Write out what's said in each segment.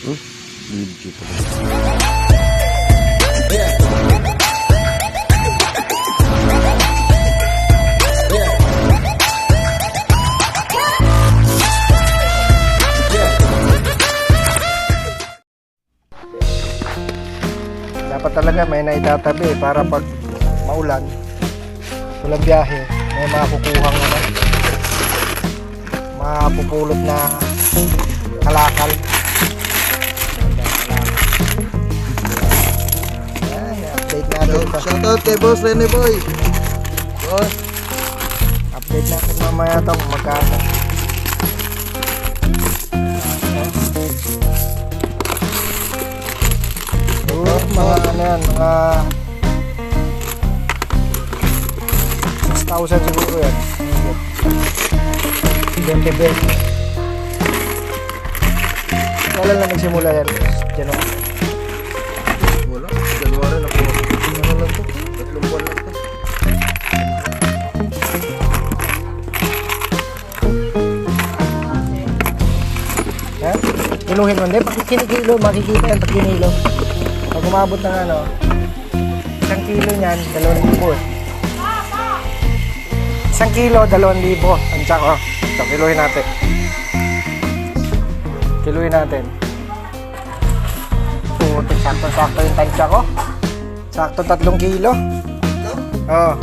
Hmm? Dapat talaga may naitatabi para pag maulan, walang biyahe, may makukuhang ano, mapupulot na kalakal. Shoutout kay Boss Rene Boy. Boss, update natin mamaya ito kung magkano. Siguro mga ano yan, mga 6,000 siguro yan. 20 pesos. Kailan lang nagsimula yan? January. Kiluhin mo. Hindi, pag kinikilo, makikita yan pag kinilo. Pag umabot ng ano, isang kilo niyan, dalawang libo. Isang kilo, dalawang libo. Ang tsak, oh. Ito, kiluhin natin. Kiluhin natin. Puti, sakto-sakto yung tansya ko. Sakto tatlong kilo. Oo. Oh.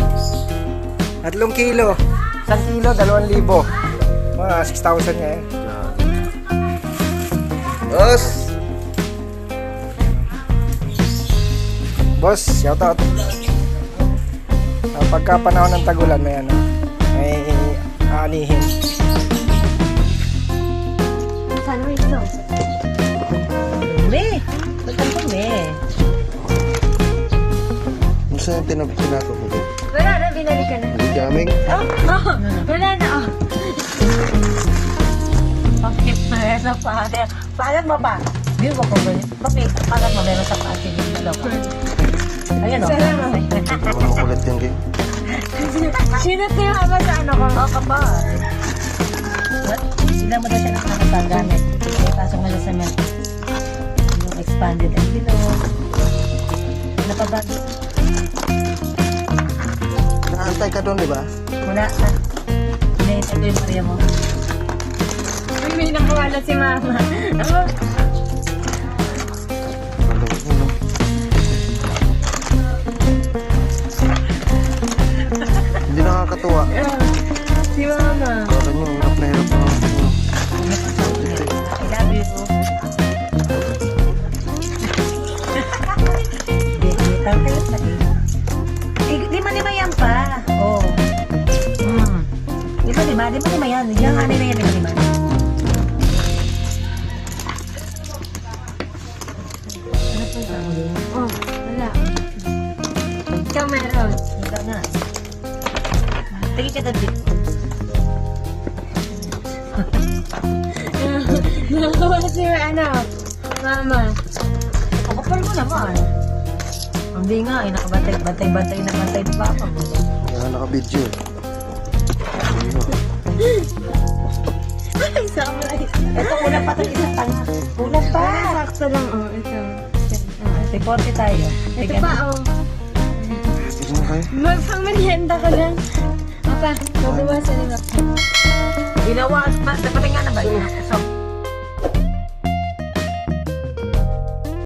Tatlong kilo. Isang kilo, dalawang libo. Mga 6,000 nga eh. Boss! Boss, shout out. Uh, pagka panahon ng tagulan, may ano, may aanihin. Sana may ito. Dumi. Ba't ang dumi? Ano saan yung tinap tinato ko? Wala na, binali ka na. Hindi kaming. Oh, oh, wala na, oh. Bakit na yan sa pate? Palat mo pa. Di ba kung ganyan? Bakit? Palat mo meron sa pate yung dalawa. Ayan, oh. Walang kulit yung game. Sino tayo ama sa ano ko? Oh, kapal. Sila mo daw siya nakakagamit. Pasok mo na sa mga yung expanded envelope. Ano pa ba? Nakaantay ka doon, di ba? Ah. Ina-ito yung Maria mo. May nakawala si mama. Ano? Hindi nakakatuwa. Si mama. Parang yung hirap na hirap na. I love you. Sa Eh, yan pa. Oh. Hmm. Lima lima, lima lima yan. Yung ano na yan, Oh, wala. Ikaw meron. Ikaw na. Tingin ka dito. Nakawa si ano, mama. Kapal mo naman. Hindi nga, eh, bantay na bantay pa ako. Yan, naka-video. Ay, sama lang. Ito, kulang pa itong isang tanga. Kulang pa. Sakto lang, oh, ito. Reporte tayo. Ito pa, oh. Mo kayo. Magpang merienda ko lang. Papa, mabawasan nila. Ginawa, dapat nga na ba? So,